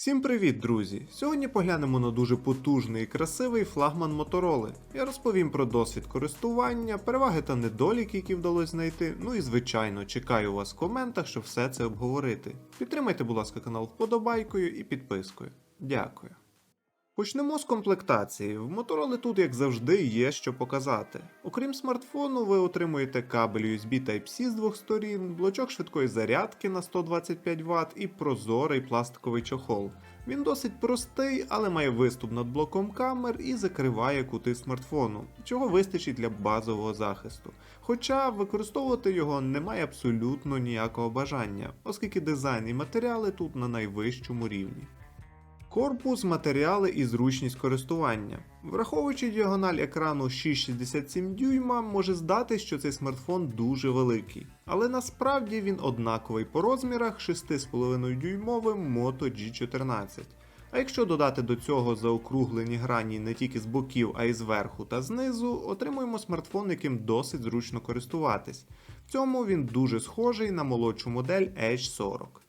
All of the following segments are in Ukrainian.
Всім привіт, друзі! Сьогодні поглянемо на дуже потужний і красивий флагман Мотороли. Я розповім про досвід користування, переваги та недоліки, які вдалося знайти. Ну і звичайно, чекаю вас в коментах, щоб все це обговорити. Підтримайте, будь ласка, канал вподобайкою і підпискою. Дякую. Почнемо з комплектації. В Motorola тут, як завжди, є що показати. Окрім смартфону, ви отримуєте кабель USB Type-C з двох сторін, блочок швидкої зарядки на 125 Вт і прозорий пластиковий чохол. Він досить простий, але має виступ над блоком камер і закриває кути смартфону, чого вистачить для базового захисту. Хоча використовувати його немає абсолютно ніякого бажання, оскільки дизайн і матеріали тут на найвищому рівні. Корпус, матеріали і зручність користування. Враховуючи діагональ екрану 6,67 дюйма, може здатись, що цей смартфон дуже великий. Але насправді він однаковий по розмірах 6,5 дюймовим Moto G14. А якщо додати до цього заокруглені грані не тільки з боків, а й зверху та знизу, отримуємо смартфон, яким досить зручно користуватись. В цьому він дуже схожий на молодшу модель Edge 40.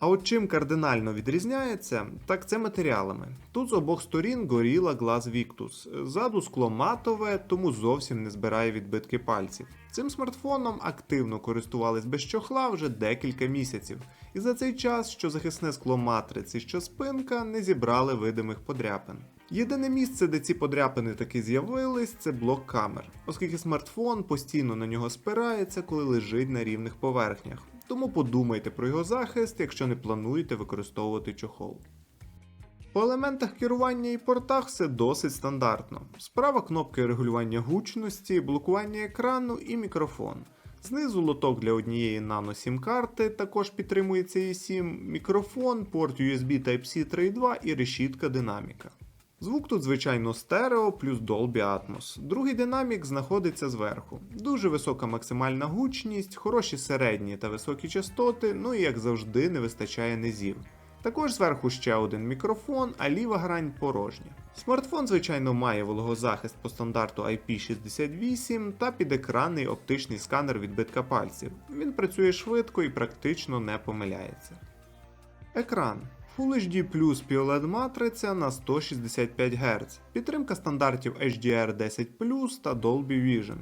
А от чим кардинально відрізняється, так це матеріалами. Тут з обох сторін Gorilla Glass Victus. Ззаду скло матове, тому зовсім не збирає відбитки пальців. Цим смартфоном активно користувались без чохла вже декілька місяців, і за цей час, що захисне скло матриці, що спинка, не зібрали видимих подряпин. Єдине місце, де ці подряпини таки з'явились, це блок камер, оскільки смартфон постійно на нього спирається, коли лежить на рівних поверхнях. Тому подумайте про його захист, якщо не плануєте використовувати чохол. По елементах керування і портах все досить стандартно. Справа кнопки регулювання гучності, блокування екрану і мікрофон. Знизу лоток для однієї нано сім карти, також підтримується eSIM, мікрофон, порт USB Type-C 3.2 і решітка динаміка. Звук тут, звичайно, стерео плюс Dolby Atmos. Другий динамік знаходиться зверху. Дуже висока максимальна гучність, хороші середні та високі частоти, ну і як завжди не вистачає низів. Також зверху ще один мікрофон, а ліва грань порожня. Смартфон, звичайно, має вологозахист по стандарту IP68 та підекранний оптичний сканер відбитка пальців. Він працює швидко і практично не помиляється. Екран. Full HD Plus POLED матриця на 165 Гц, підтримка стандартів HDR10 та Dolby Vision.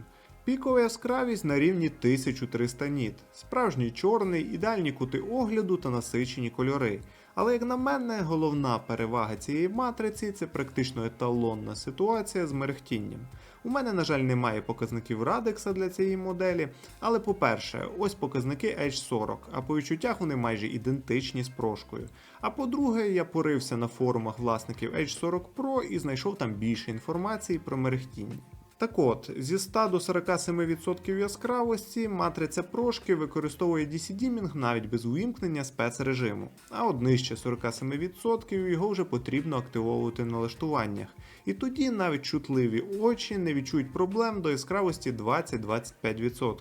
Пікова яскравість на рівні 1300 ніт, справжній чорний, ідеальні кути огляду та насичені кольори. Але як на мене, головна перевага цієї матриці це практично еталонна ситуація з мерехтінням. У мене, на жаль, немає показників Радекса для цієї моделі, але по-перше, ось показники H40, а по відчуттях вони майже ідентичні з прошкою. А по-друге, я порився на форумах власників H40 Pro і знайшов там більше інформації про мерехтіння. Так от, зі 100 до 47% яскравості матриця прошки використовує DC-дімінг навіть без увімкнення спецрежиму, а от нижче 47% його вже потрібно активовувати в налаштуваннях. І тоді навіть чутливі очі не відчують проблем до яскравості 20-25%.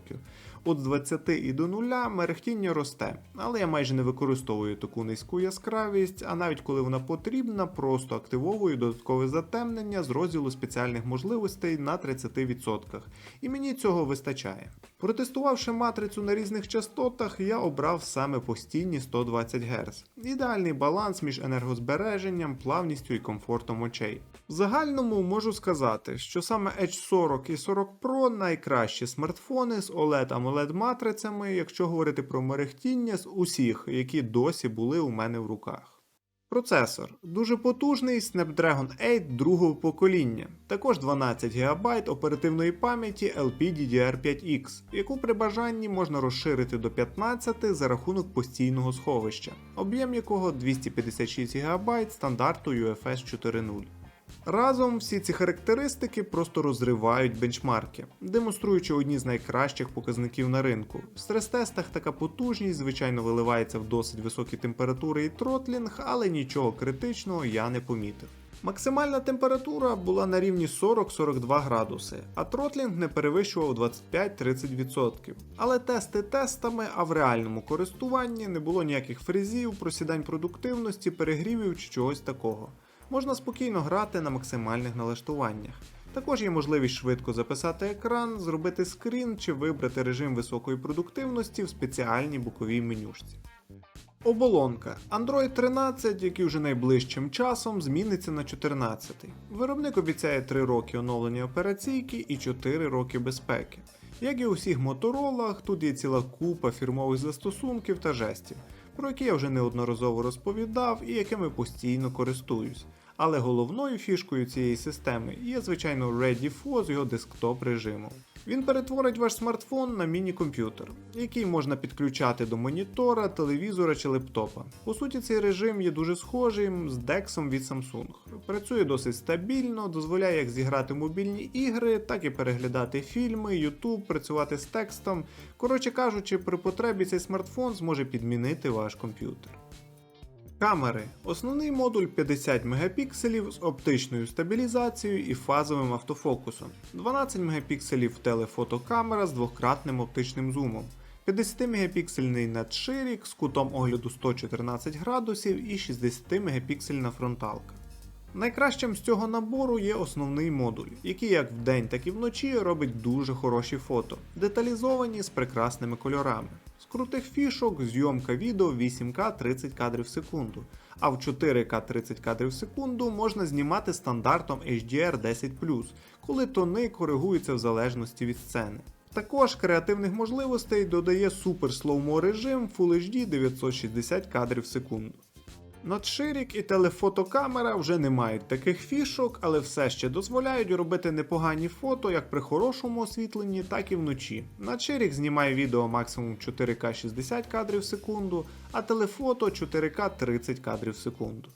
От з 20 і до 0 мерехтіння росте, але я майже не використовую таку низьку яскравість, а навіть коли вона потрібна, просто активовую додаткове затемнення з розділу спеціальних можливостей на 30%. І мені цього вистачає. Протестувавши матрицю на різних частотах, я обрав саме постійні 120 Гц. Ідеальний баланс між енергозбереженням, плавністю і комфортом очей. В загальному можу сказати, що саме H40 і 40 Pro найкращі смартфони з OLED AMOLED матрицями, якщо говорити про мерехтіння з усіх, які досі були у мене в руках. Процесор дуже потужний Snapdragon 8 другого покоління, також 12 ГБ оперативної пам'яті LPDDR5X, яку при бажанні можна розширити до 15 за рахунок постійного сховища, об'єм якого 256 ГБ стандарту UFS 4.0. Разом всі ці характеристики просто розривають бенчмарки, демонструючи одні з найкращих показників на ринку. В стрес-тестах така потужність, звичайно, виливається в досить високі температури і тротлінг, але нічого критичного я не помітив. Максимальна температура була на рівні 40-42 градуси, а тротлінг не перевищував 25-30%. Але тести тестами, а в реальному користуванні не було ніяких фрезів, просідань продуктивності, перегрівів чи чогось такого можна спокійно грати на максимальних налаштуваннях. Також є можливість швидко записати екран, зробити скрін чи вибрати режим високої продуктивності в спеціальній боковій менюшці. Оболонка Android 13, який вже найближчим часом зміниться на 14. Виробник обіцяє 3 роки оновлення операційки і 4 роки безпеки. Як і у всіх моторолах, тут є ціла купа фірмових застосунків та жестів, про які я вже неодноразово розповідав і якими постійно користуюсь. Але головною фішкою цієї системи є, звичайно, Ready For з його десктоп режимом. Він перетворить ваш смартфон на міні-комп'ютер, який можна підключати до монітора, телевізора чи лептопа. По суті, цей режим є дуже схожим з DeX від Samsung. Працює досить стабільно, дозволяє як зіграти мобільні ігри, так і переглядати фільми, YouTube, працювати з текстом. Коротше кажучи, при потребі цей смартфон зможе підмінити ваш комп'ютер. Камери. Основний модуль 50 Мп з оптичною стабілізацією і фазовим автофокусом, 12 Мп телефотокамера з двократним оптичним зумом, 50 мегапіксельний надширік з кутом огляду 114 градусів і 60 мегапіксельна фронталка. Найкращим з цього набору є основний модуль, який як вдень, так і вночі робить дуже хороші фото, деталізовані з прекрасними кольорами. З крутих фішок зйомка відео 8К 30 кадрів в секунду, а в 4К 30 кадрів в секунду можна знімати стандартом HDR 10 коли тони коригуються в залежності від сцени. Також креативних можливостей додає супер слоумо режим Full HD 960 кадрів в секунду. Надширік і телефотокамера вже не мають таких фішок, але все ще дозволяють робити непогані фото як при хорошому освітленні, так і вночі. Надширік знімає відео максимум 4К 60 кадрів в секунду, а телефото 4К 30 кадрів в секунду.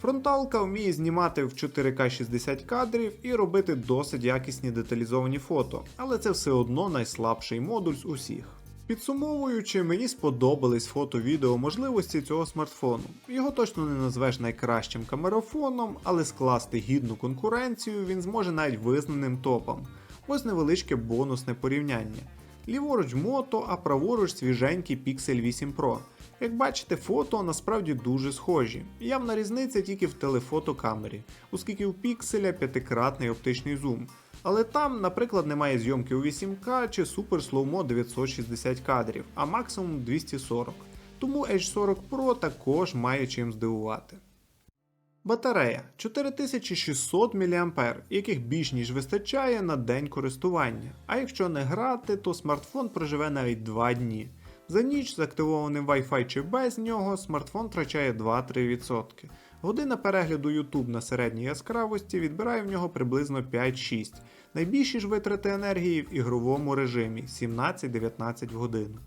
Фронталка вміє знімати в 4К 60 кадрів і робити досить якісні деталізовані фото, але це все одно найслабший модуль з усіх. Підсумовуючи, мені сподобались фото-відео можливості цього смартфону. Його точно не назвеш найкращим камерафоном, але скласти гідну конкуренцію він зможе навіть визнаним топом. Ось невеличке бонусне порівняння. Ліворуч мото, а праворуч свіженький Pixel 8 Pro. Як бачите, фото насправді дуже схожі. Явна різниця тільки в телефотокамері, оскільки у пікселя п'ятикратний оптичний зум. Але там, наприклад, немає зйомки у 8К чи Slow Mo 960 кадрів, а максимум 240. Тому H40 Pro також має чим здивувати. Батарея 4600 мА, яких більш ніж вистачає на день користування. А якщо не грати, то смартфон проживе навіть 2 дні. За ніч з активованим Wi-Fi чи без нього смартфон втрачає 2-3%. Година перегляду YouTube на середній яскравості відбирає в нього приблизно 5-6. Найбільші ж витрати енергії в ігровому режимі 17-19 годин.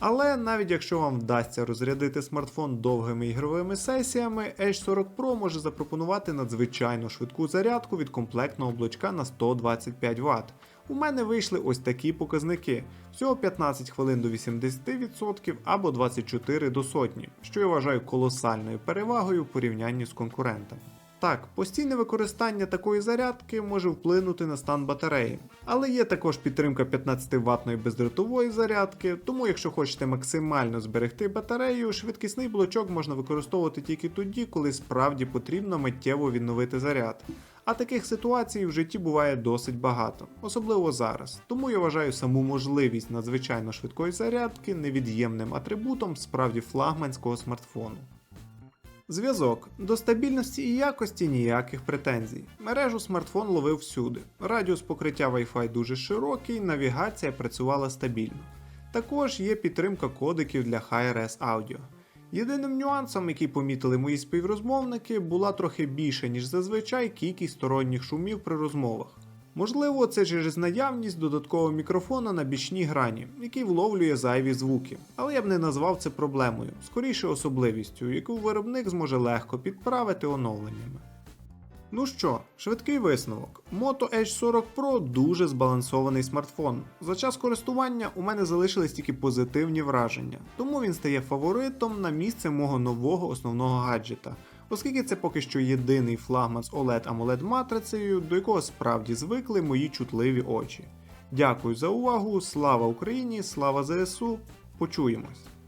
Але навіть якщо вам вдасться розрядити смартфон довгими ігровими сесіями, H40 Pro може запропонувати надзвичайно швидку зарядку від комплектного блочка на 125 Вт. У мене вийшли ось такі показники: всього 15 хвилин до 80% або 24 до сотні, що я вважаю колосальною перевагою в порівнянні з конкурентами. Так, постійне використання такої зарядки може вплинути на стан батареї, але є також підтримка 15 ватної бездротової зарядки, тому якщо хочете максимально зберегти батарею, швидкісний блочок можна використовувати тільки тоді, коли справді потрібно миттєво відновити заряд. А таких ситуацій в житті буває досить багато, особливо зараз. Тому я вважаю саму можливість надзвичайно швидкої зарядки невід'ємним атрибутом справді флагманського смартфону. Зв'язок. До стабільності і якості ніяких претензій. Мережу смартфон ловив всюди. Радіус покриття Wi-Fi дуже широкий, навігація працювала стабільно. Також є підтримка кодеків для Hi-Res Audio. Єдиним нюансом, який помітили мої співрозмовники, була трохи більше, ніж зазвичай кількість сторонніх шумів при розмовах. Можливо, це через наявність додаткового мікрофона на бічній грані, який вловлює зайві звуки, але я б не назвав це проблемою, скоріше особливістю, яку виробник зможе легко підправити оновленнями. Ну що, швидкий висновок. Moto H40 Pro дуже збалансований смартфон. За час користування у мене залишились тільки позитивні враження, тому він стає фаворитом на місце мого нового основного гаджета, оскільки це поки що єдиний флагман з oled amoled матрицею, до якого справді звикли мої чутливі очі. Дякую за увагу, слава Україні, слава ЗСУ, почуємось!